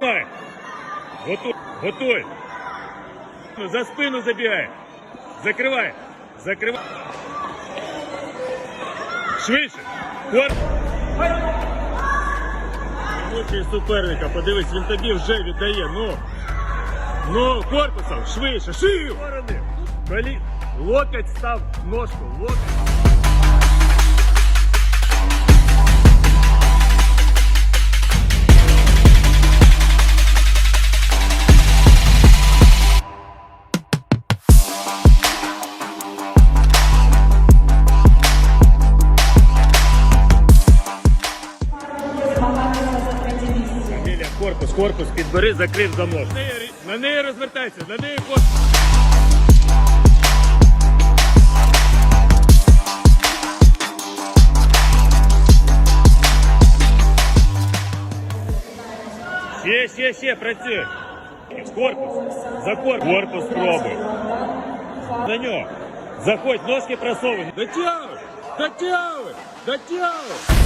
Давай. Готуй. Готуй. За спину забігай. Закривай. Закривай. Швидше. Мучай суперника, подивись, він тобі вже віддає. Ну. Ну, корпусом, швидше, шию. Колі. Локоть став ножку. Локоть. Корпус, корпус, підбери, закрив замок. На неї, розвертайся, на неї корпус. Ще, ще, ще, працюй. Корпус. За корпус. Корпус пробуй. На нього. Заходь, ножки просовуй. Дотягуй, дотягуй, дотягуй.